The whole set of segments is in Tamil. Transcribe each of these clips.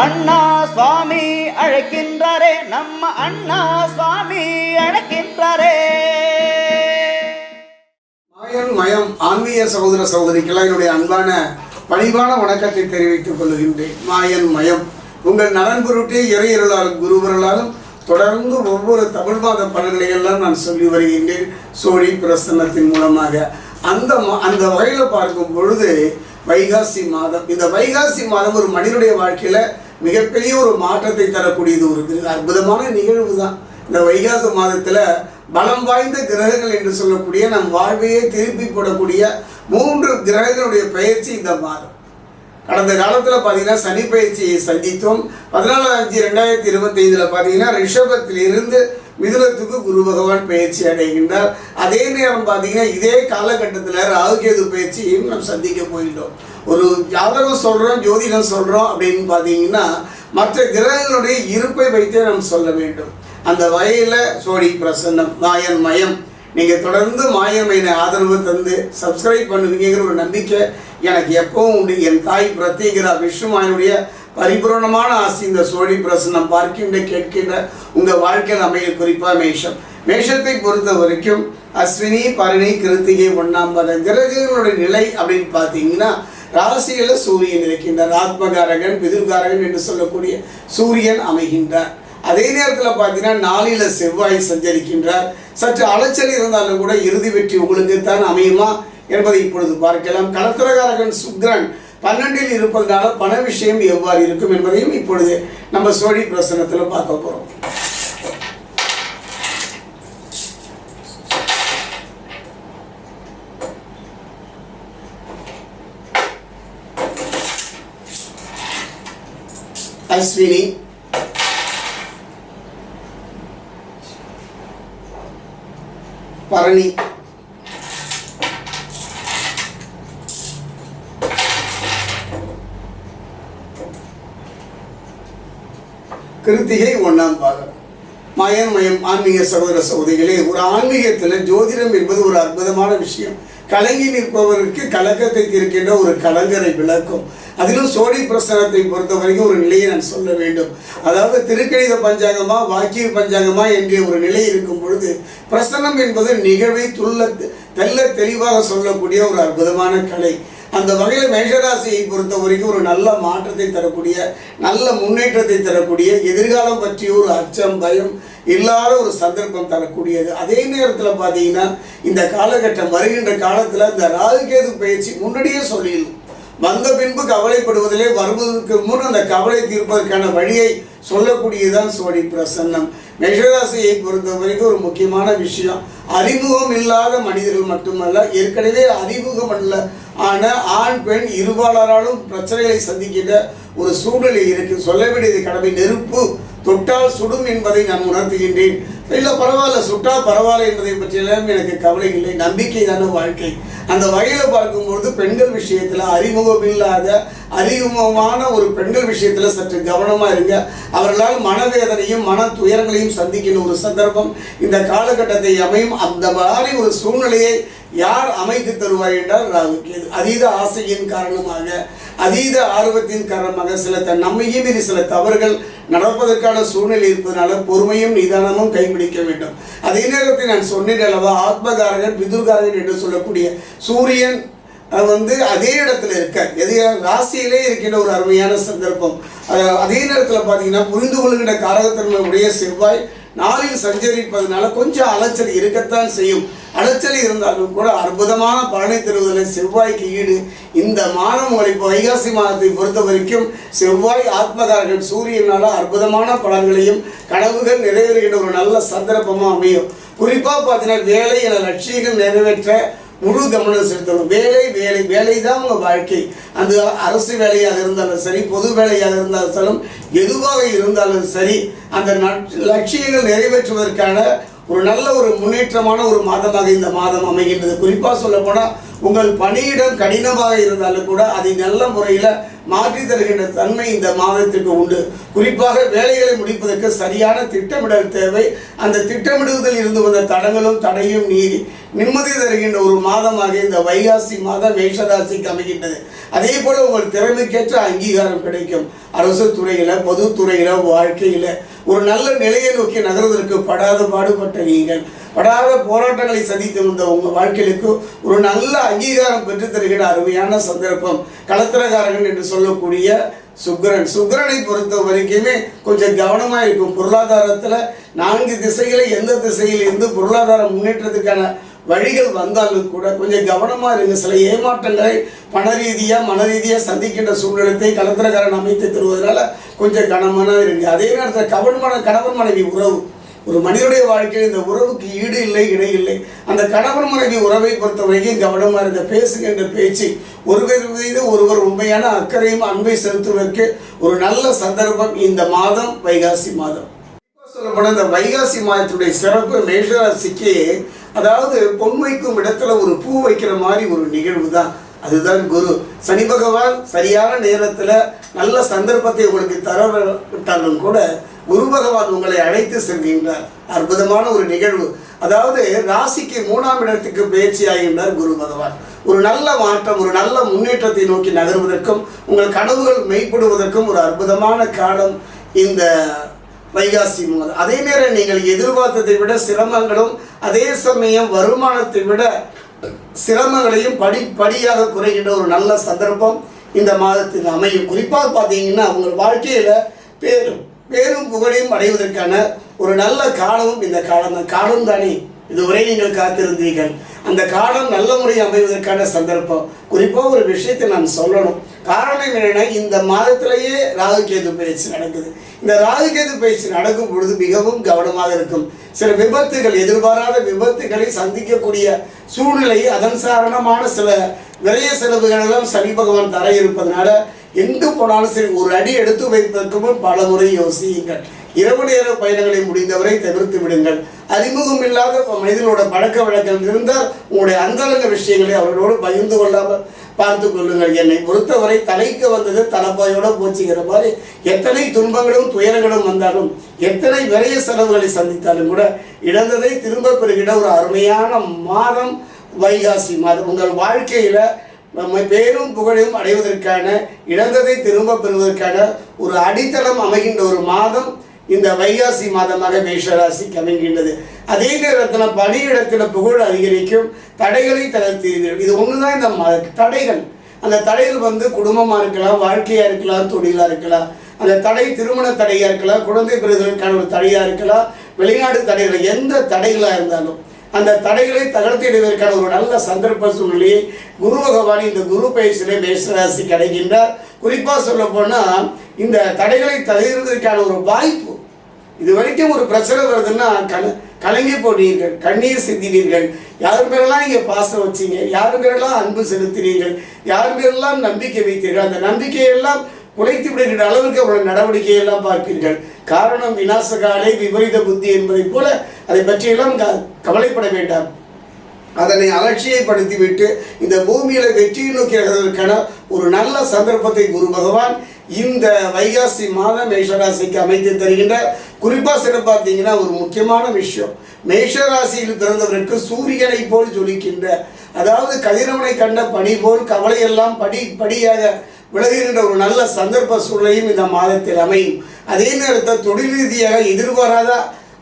அண்ணா சுவாமி அழைக்கின்றாரே நம்ம அண்ணா சுவாமி அழைக்கின்றாரே. மாயன் மயம் ஆன்மீக சகோதர சகோதரிக்கெல்லாம் என்னுடைய அன்பான பணிவான வணக்கத்தை தெரிவித்துக் கொள்கின்றேன். மாயன் மயம். உங்கள் நலன் பொருட்டே இறையருளாலும் குருவருளாலும் தொடர்ந்து ஒவ்வொரு தமிழ் மாத பலன்களை எல்லாம் நான் சொல்லி வருகின்றேன். சோழி பிரசன்னத்தின் மூலமாக. அந்த அந்த வகையில் பார்க்கும் பொழுது வைகாசி மாதம். இந்த வைகாசி மாதம் ஒரு மனிதனுடைய வாழ்க்கையில் மிகப்பெரிய ஒரு மாற்றத்தை தரக்கூடியது ஒரு அற்புதமான நிகழ்வு தான். இந்த வைகாசி மாதத்தில் பலம் வாய்ந்த கிரகங்கள் என்று சொல்லக்கூடிய நம் வாழ்வையே திருப்பி போடக்கூடிய மூன்று கிரகங்களுடைய பயிற்சி இந்த மாதம். கடந்த காலத்தில் பார்த்தீங்கன்னா சனி பயிற்சியை சந்தித்தோம். பதினாலு அஞ்சு ரெண்டாயிரத்தி இருபத்தைந்தில் பார்த்தீங்கன்னா ரிஷபத்திலிருந்து மிதுனத்துக்கு குரு பகவான் பயிற்சி அடைகின்றார். அதே நேரம் பார்த்தீங்கன்னா இதே காலகட்டத்தில் ராகுகேது பயிற்சியையும் நாம் சந்திக்க போயிட்டோம் ஒரு ஜாதகம் சொல்கிறோம் ஜோதிடம் சொல்கிறோம் அப்படின்னு பார்த்தீங்கன்னா மற்ற கிரகங்களுடைய இருப்பை வைத்தே நாம் சொல்ல வேண்டும். அந்த வகையில் சோடி பிரசன்னம் மாயன் மயம். நீங்கள் தொடர்ந்து மாயமையின ஆதரவு தந்து சப்ஸ்கிரைப் பண்ணுவீங்கிற ஒரு நம்பிக்கை எனக்கு எப்பவும் உண்டு. என் தாய் பிரத்யேகரா விஷ்ணுமாயனுடைய பரிபூரணமான ஆசி இந்த சோழி பிரசன்னம் பார்க்கின்ற கேட்கின்ற உங்கள் வாழ்க்கையில் அமைய குறிப்பாக மேஷம். மேஷத்தை பொறுத்த வரைக்கும் அஸ்வினி பரணி கிருத்திகை ஒன்றாம் பத கிரகங்களுடைய நிலை அப்படின்னு பார்த்தீங்கன்னா ராசியில் சூரியன் இருக்கின்றார். ஆத்மகாரகன் பிதுகாரகன் என்று சொல்லக்கூடிய சூரியன் அமைகின்றார். அதே நேரத்தில் பார்த்தீங்கன்னா நாளில் செவ்வாய் சஞ்சரிக்கின்றார். சற்று அலைச்சல் இருந்தாலும் கூட இறுதி வெற்றி உங்களுக்கு தான் அமையுமா என்பதை இப்பொழுது பார்க்கலாம். கலத்திரகாரகன் சுக்ரன் பன்னெண்டில் இருப்பதனால பண விஷயம் எவ்வாறு இருக்கும் என்பதையும் இப்பொழுது நம்ம சோழி பிரசனத்தில் பார்க்க போகிறோம் அஸ்வினி. பரணி. கிருத்திகை ஒன்றாம் பாகம். மயம் மயம் ஆன்மீக சகோதர சகோதரிகளே ஒரு ஆன்மீகத்தில் ஜோதிடம் என்பது ஒரு அற்புதமான விஷயம். கலங்கி நிற்பவருக்கு கலக்கத்தை தீர்க்கின்ற ஒரு கலங்கரை விளக்கும். அதிலும் சோழி பிரசனத்தை பொறுத்த வரைக்கும் ஒரு நிலையை நான் சொல்ல வேண்டும். அதாவது திருக்கணித பஞ்சாங்கமா வாக்கிய பஞ்சாங்கமா என்ற ஒரு நிலை இருக்கும் பொழுது பிரசனம் என்பது நிகழ்வை துள்ள தெல்ல தெளிவாக சொல்லக்கூடிய ஒரு அற்புதமான கலை. அந்த வகையில் மேஷராசியை பொறுத்த வரைக்கும் ஒரு நல்ல மாற்றத்தை தரக்கூடிய நல்ல முன்னேற்றத்தை தரக்கூடிய எதிர்காலம் பற்றிய ஒரு அச்சம் பயம் இல்லாத ஒரு சந்தர்ப்பம் தரக்கூடியது. அதே நேரத்தில் பார்த்தீங்கன்னா இந்த காலகட்டம் வருகின்ற காலத்தில் இந்த ராகுகேது பயிற்சி முன்னாடியே சொல்லிடும் வந்த பின்பு கவலைப்படுவதிலே வருவதற்கு முன் அந்த கவலை தீர்ப்பதற்கான வழியை சொல்லக்கூடியதுதான் சோடி பிரசன்னம். மேஷராசியை பொறுத்த வரைக்கும் ஒரு முக்கியமான விஷயம். அறிமுகம் இல்லாத மனிதர்கள் மட்டுமல்ல ஏற்கனவே அறிமுகம் அல்ல ஆன ஆண் பெண் இருபாலராலும் பிரச்சனைகளை சந்திக்கின்ற ஒரு சூழ்நிலை இருக்கு. சொல்ல வேண்டியது கடமை நெருப்பு. தொட்டால் சுடும் என்பதை நான் உணர்த்துகின்றேன். இல்லை பரவாயில்ல சுட்டா பரவாயில்ல என்பதை பற்றியெல்லாம் எனக்கு கவலை இல்லை. நம்பிக்கை தானே வாழ்க்கை. அந்த வகையில் பார்க்கும்பொழுது பெண்கள் விஷயத்தில் அறிமுகம் இல்லாத அறிமுகமான ஒரு பெண்கள் விஷயத்தில் சற்று கவனமாக இருங்க. அவர்களால் மனவேதனையும் மன துயரங்களையும் சந்திக்கின்ற ஒரு சந்தர்ப்பம் இந்த காலகட்டத்தை அமையும். அந்த மாதிரி ஒரு சூழ்நிலையை யார் அமைத்து தருவார் என்றால் ராகுகேது. அதீத ஆசையின் காரணமாக அதீத ஆர்வத்தின் காரணமாக சில த நம்மையும் மீறி சில தவறுகள் நடப்பதற்கான சூழ்நிலை இருப்பதனால பொறுமையும் நிதானமும் கைப்பிடிக்க வேண்டும். அதே நேரத்தில் நான் சொன்னேன் அல்லவா ஆத்மகாரகன் பிதுர்காரகன் என்று சொல்லக்கூடிய சூரியன் வந்து அதே இடத்துல இருக்கார். எது ராசியிலே இருக்கின்ற ஒரு அருமையான சந்தர்ப்பம். அதே நேரத்தில் பார்த்தீங்கன்னா புரிந்து கொள்கின்ற காரகத்தன்மை செவ்வாய் நாளில் சஞ்சரிப்பதனால கொஞ்சம் அலைச்சல் இருக்கத்தான் செய்யும். அலைச்சல் இருந்தாலும் கூட அற்புதமான பலனை தருவதில் செவ்வாய்க்கு ஈடு. இந்த மாதம் உங்களை இப்போ வைகாசி மாதத்தை பொறுத்த வரைக்கும் செவ்வாய் ஆத்மகாரகன். சூரியனால அற்புதமான பலன்களையும் கனவுகள் நிறைவேறுகின்ற ஒரு நல்ல சந்தர்ப்பமாக அமையும். குறிப்பாக பார்த்தீங்கன்னா வேலை என லட்சியங்கள் நிறைவேற்ற முழு கவனம் செலுத்தணும் வேலை வேலை வேலை தான் உங்கள் வாழ்க்கை. அந்த அரசு வேலையாக இருந்தாலும் சரி பொது வேலையாக இருந்தாலும் எதுவாக இருந்தாலும் சரி அந்த லட்சியங்கள் நிறைவேற்றுவதற்கான ஒரு நல்ல ஒரு முன்னேற்றமான ஒரு மாதமாக இந்த மாதம் அமைகின்றது. குறிப்பாக சொல்ல போனால் உங்கள் பணியிடம் கடினமாக இருந்தாலும் கூட அதை நல்ல முறையில் மாற்றி தருகின்ற தன்மை இந்த மாதத்திற்கு உண்டு. குறிப்பாக வேலைகளை முடிப்பதற்கு சரியான திட்டமிடல் தேவை. அந்த திட்டமிடுவதில் இருந்து வந்த தடங்களும் தடையும் நீங்கி நிம்மதி தருகின்ற ஒரு மாதமாக இந்த வைகாசி மாதம் மேஷராசிக்கு அமைகின்றது. அதே போல உங்கள் திறமைக்கேற்ற அங்கீகாரம் கிடைக்கும். அரசு துறையில பொதுத்துறையில வாழ்க்கையில ஒரு நல்ல நிலையை நோக்கி நகர்வதற்கு படாத பாடுபட்ட நீங்கள். படாத போராட்டங்களை சந்தித்து வந்த உங்க வாழ்க்கைக்கு ஒரு நல்ல அங்கீகாரம் பெற்று தருகிற அருமையான சந்தர்ப்பம். களத்திரகாரகன் என்று சொல்லக்கூடிய சுக்கிரன். சுக்கிரனை பொறுத்த வரைக்குமே கொஞ்சம் கவனமா இருக்கும். பொருளாதாரத்துல நான்கு திசைகளை எந்த திசையில் இருந்து பொருளாதார முன்னேற்றத்துக்கான வழிகள் வந்தாலும் கூட கொஞ்சம் கவனமா இருங்க. சில ஏமாற்றங்களை பண ரீதியா மன ரீதியா சந்திக்கின்ற சூழ்நிலத்தை கலத்திரக்காரன் அமைத்து தருவதனால கொஞ்சம் கனமான இருங்க. அதே நேரத்தில் கவன்மன கணவன் மனைவி உறவு ஒரு மனிதனுடைய வாழ்க்கையில் இந்த உறவுக்கு ஈடு இல்லை இணை இல்லை. அந்த கணவன் மனைவி உறவை பொறுத்த வரைக்கும் கவனமாக இருந்த பேசுகின்ற பேச்சு ஒருவர் மீது ஒருவர் உண்மையான அக்கறையும் அன்பை செலுத்துவதற்கு ஒரு நல்ல சந்தர்ப்பம் இந்த மாதம் வைகாசி மாதம். சொல்லப்போனால் இந்த வைகாசி மாதத்துடைய சிறப்பு மேஷராசிக்கு அதாவது பொன் வைக்கும் இடத்துல ஒரு பூ வைக்கிற மாதிரி ஒரு நிகழ்வு தான் அதுதான் குரு. சனி பகவான் சரியான நேரத்தில் நல்ல சந்தர்ப்பத்தை உங்களுக்கு தர விட்டாலும் கூட குரு பகவான் உங்களை அழைத்து செல்கின்றார். அற்புதமான ஒரு நிகழ்வு. அதாவது ராசிக்கு மூணாம் இடத்துக்கு பயிற்சி ஆகின்றார் குரு பகவான். ஒரு நல்ல மாற்றம் ஒரு நல்ல முன்னேற்றத்தை நோக்கி நகர்வதற்கும் உங்கள் கனவுகள் மெய்ப்படுவதற்கும் ஒரு அற்புதமான காலம் இந்த வைகாசி மாதம். அதே நேரம் நீங்கள் எதிர்பார்த்ததை விட சிரமங்களும் அதே சமயம் வருமானத்தை விட சிரமங்களையும் படி படியாக குறைகின்ற ஒரு நல்ல சந்தர்ப்பம் இந்த மாதத்தில் அமையும். குறிப்பாக பார்த்தீங்கன்னா உங்கள் வாழ்க்கையில் பேரும் பேரும் புகழையும் அடைவதற்கான ஒரு நல்ல காலமும் இந்த காலம் தான். காலம் தானே. இதுவரை நீங்கள் காத்திருந்தீர்கள். அந்த காலம் நல்ல முறையில் அமைவதற்கான சந்தர்ப்பம். குறிப்பாக ஒரு விஷயத்தை நான் சொல்லணும். காரணம் என்னென்னா இந்த மாதத்திலேயே ராகுகேது பயிற்சி நடக்குது. இந்த ராகுகேது பயிற்சி நடக்கும் பொழுது மிகவும் கவனமாக இருக்கும். சில விபத்துகள் எதிர்பாராத விபத்துகளை சந்திக்கக்கூடிய சூழ்நிலை அதன் சாரணமான சில விரைய செலவுகள் எல்லாம் சனி பகவான் தர இருப்பதனால எங்கு போனாலும் சரி ஒரு அடி எடுத்து வைப்பதற்கு முன் பல முறை யோசியுங்கள். இரவு நேர பயணங்களை முடிந்தவரை தவிர்த்து விடுங்கள். அறிமுகம் இல்லாத மனிதனோட பழக்க வழக்கம் இருந்தால் உங்களுடைய அந்தரங்க விஷயங்களை அவர்களோடு பகிர்ந்து கொள்ளாமல் பார்த்து கொள்ளுங்கள். என்னை பொறுத்தவரை தலைக்கு வந்தது தலைப்பாயோட போச்சுங்கிற மாதிரி எத்தனை துன்பங்களும் துயரங்களும் வந்தாலும் எத்தனை விரைய செலவுகளை சந்தித்தாலும் கூட இழந்ததை திரும்ப பெறுகிற ஒரு அருமையான மாதம் வைகாசி மாதம். உங்கள் வாழ்க்கையில நம்ம பேரும் புகழையும் அடைவதற்கான இழந்ததை திரும்ப பெறுவதற்கான ஒரு அடித்தளம் அமைகின்ற ஒரு மாதம் இந்த வைகாசி மாதமாக மேஷராசி அமைகின்றது அதே நேரத்தில் பணியிடத்தில் புகழ் அதிகரிக்கும் தடைகளை தளர்த்தீர்கள் இது ஒன்று தான் இந்த ம- தடைகள். அந்த தடைகள் வந்து குடும்பமாக இருக்கலாம் வாழ்க்கையாக இருக்கலாம் தொழிலாக இருக்கலாம். அந்த தடை திருமண தடையாக இருக்கலாம் குழந்தை பெறுவதற்கான ஒரு தடையாக இருக்கலாம் வெளிநாடு தடைகள் எந்த தடைகளாக இருந்தாலும். அந்த தடைகளை தகர்த்திடுவதற்கான ஒரு நல்ல சந்தர்ப்ப சூழ்நிலையை குரு பகவான் இந்த குரு பயிற்சியிலே மேஷராசி கிடைக்கின்றார் குறிப்பாக சொல்ல போனால் இந்த தடைகளை தகர்வதற்கான ஒரு வாய்ப்பு. இது வரைக்கும் ஒரு பிரச்சனை வருதுன்னா கல கலங்கி போனீர்கள் கண்ணீர் சிந்தினீர்கள். யார் பேரெல்லாம் இங்கே பாசம் வச்சீங்க யார் பேரெல்லாம் அன்பு செலுத்தினீர்கள் யார் பேரெல்லாம் நம்பிக்கை வைத்தீர்கள் அந்த நம்பிக்கையெல்லாம் குலைத்து விடுகின்ற அளவுக்கு அவருடைய நடவடிக்கையெல்லாம் பார்ப்பீர்கள். காரணம் விநாசகாலை விபரீத புத்தி என்பதைப் போல அதை பற்றியெல்லாம் க- கவலைப்பட வேண்டாம். அதனை அலட்சியப்படுத்திவிட்டு இந்த பூமியில வெற்றியை நோக்கி நகர்வதற்கான ஒரு நல்ல சந்தர்ப்பத்தை குரு பகவான் இந்த வைகாசி மாதம் மேஷராசிக்கு அமைத்து தருகின்ற. குறிப்பா சிறப்பு பார்த்தீங்கன்னா ஒரு முக்கியமான விஷயம். மேஷராசியில் பிறந்தவருக்கு சூரியனை போல் ஜொலிக்கின்ற அதாவது கதிரவனை கண்ட பணி போல் கவலையெல்லாம் படி படியாக விலகுகின்ற ஒரு நல்ல சந்தர்ப்ப சூழ்நிலையும் இந்த மாதத்தில் அமையும். அதே நேரத்தில் தொழில் ரீதியாக எதிர்பாராத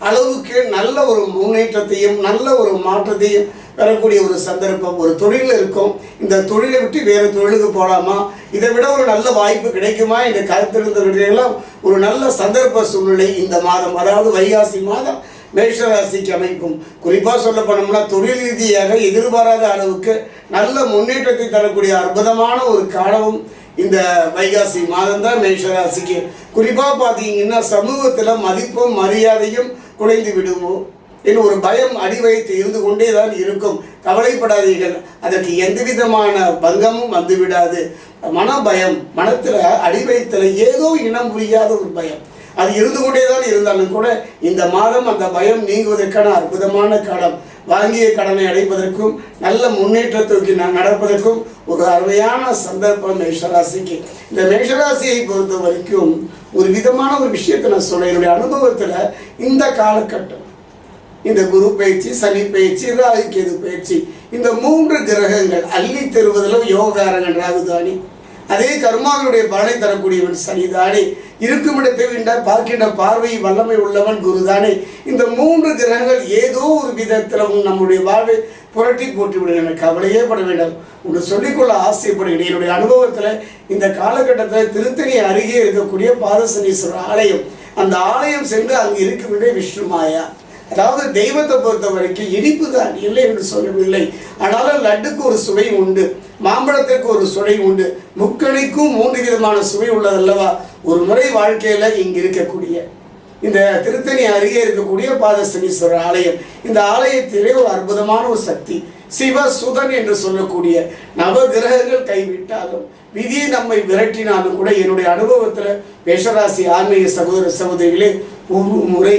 அளவுக்கு நல்ல ஒரு முன்னேற்றத்தையும் நல்ல ஒரு மாற்றத்தையும் தரக்கூடிய ஒரு சந்தர்ப்பம் ஒரு தொழில் இருக்கும். இந்த தொழிலை விட்டு வேறு தொழிலுக்கு போகலாமா இதை விட ஒரு நல்ல வாய்ப்பு கிடைக்குமா? என்று காத்திருந்தவர்களெல்லாம் ஒரு நல்ல சந்தர்ப்ப சூழ்நிலை இந்த மாதம் அதாவது வைகாசி மாதம் மேஷராசிக்கு அமைக்கும். குறிப்பாக சொல்ல போனோம்னா தொழில் ரீதியாக எதிர்பாராத அளவுக்கு நல்ல முன்னேற்றத்தை தரக்கூடிய அற்புதமான ஒரு காலமும் இந்த வைகாசி மாதம் தான் மேஷராசிக்கு. குறிப்பாக பார்த்தீங்கன்னா சமூகத்தில் மதிப்பும் மரியாதையும் குறைந்து விடுவோம் என் ஒரு பயம் அடி வைத்து இருந்து கொண்டே தான் இருக்கும். கவலைப்படாதீர்கள். அதற்கு எந்த விதமான பங்கமும் வந்து விடாது மன பயம் மனத்தில் அடி வைத்தல ஏதோ இனம் புரியாத ஒரு பயம். அது இருந்து கொண்டே தான் இருந்தாலும் கூட இந்த மாதம் அந்த பயம் நீங்குவதற்கான அற்புதமான காலம் வாங்கிய கடனை அடைப்பதற்கும் நல்ல முன்னேற்றத்திற்கு நடப்பதற்கும் ஒரு அருமையான சந்தர்ப்பம் மேஷராசிக்கு. இந்த மேஷராசியை பொறுத்த வரைக்கும் ஒரு விதமான ஒரு விஷயத்தை நான் சொல்ல என்னுடைய அனுபவத்தில் இந்த காலகட்டம் இந்த குரு பயிற்சி சனி பயிற்சி ராகு கேது பயிற்சி இந்த மூன்று கிரகங்கள் அள்ளி தருவதிலும் யோகாரங்கள் ராகுதானி அதே கர்மாவினுடைய பலனை தரக்கூடியவன் சனிதானே இருக்கும் இடத்தை விண்ட பார்க்கின்ற பார்வை வல்லமை உள்ளவன் குருதானே இந்த மூன்று கிரகங்கள் ஏதோ ஒரு விதத்தில் நம்முடைய வாழ்வை புரட்டி போட்டு விடுகிற கவலையே பட வேண்டாம். ஒன்று சொல்லிக்கொள்ள ஆசைப்படுகிறேன். என்னுடைய அனுபவத்தில் இந்த காலகட்டத்தில் திருத்தணி அருகே இருக்கக்கூடிய பாதசனீஸ்வரர் ஆலயம். அந்த ஆலயம் சென்று அங்கு இருக்கக்கூடிய விஷ்ணுமாயா அதாவது தெய்வத்தை பொறுத்த வரைக்கும் இனிப்பு தான் இல்லை என்று சொல்லவில்லை. ஆனாலும் லட்டுக்கு ஒரு சுவை உண்டு மாம்பழத்திற்கு ஒரு சுவை உண்டு முக்கணிக்கும் மூன்று விதமான சுவை உள்ளதல்லவா? ஒரு முறை வாழ்க்கையில் இங்கு இருக்கக்கூடிய இந்த திருத்தணி அருகே இருக்கக்கூடிய பாதசனீஸ்வரர் ஆலயம் இந்த ஆலயத்திலே ஒரு அற்புதமான ஒரு சக்தி சிவசுதன் என்று சொல்லக்கூடிய நவ கிரகங்கள் கைவிட்டாலும் விதியை நம்மை விரட்டினாலும் கூட என்னுடைய அனுபவத்தில் மேஷராசி ஆன்மீக சகோதர சகோதரிகளே ஒரு முறை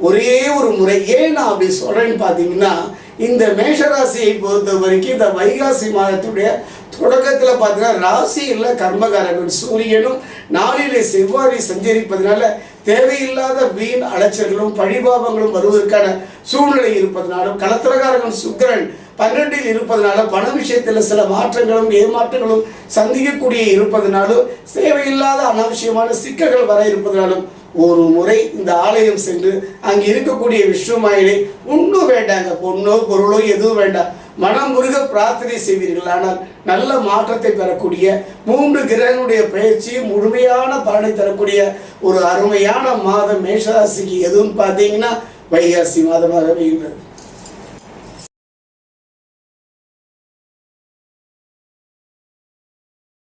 ஒரே ஒரு முறை ஏன் நான் அப்படி சொல்றேன்னு பார்த்தீங்கன்னா இந்த மேஷராசியை பொறுத்த வரைக்கும் இந்த வைகாசி மாதத்துடைய தொடக்கத்தில் பார்த்தீங்கன்னா ராசியில் கர்மகாரகன் சூரியனும் நாளிலே செவ்வாய் சஞ்சரிப்பதனால தேவையில்லாத வீண் அலைச்சல்களும் பழிபாபங்களும் வருவதற்கான சூழ்நிலை இருப்பதனாலும் கலத்திரகாரகன் சுக்கரன் பன்னெண்டில் இருப்பதனால பண விஷயத்தில் சில மாற்றங்களும் ஏமாற்றங்களும் சந்திக்கக்கூடிய இருப்பதனாலும் தேவையில்லாத அனாவசியமான சிக்கல்கள் வர இருப்பதனாலும் ஒரு முறை இந்த ஆலயம் சென்று அங்கே இருக்கக்கூடிய விஸ்வமாயிலை ஒன்றும் வேண்டாங்க பொண்ணோ பொருளோ எதுவும் வேண்டாம். மனம் முருக பிரார்த்தனை செய்வீர்கள். ஆனால் நல்ல மாற்றத்தை பெறக்கூடிய மூன்று கிரகங்களுடைய பயிற்சியும் முழுமையான பலனை தரக்கூடிய ஒரு அருமையான மாதம் மேஷராசிக்கு எதுவும் பார்த்தீங்கன்னா வைகாசி மாதமாக இருந்தது.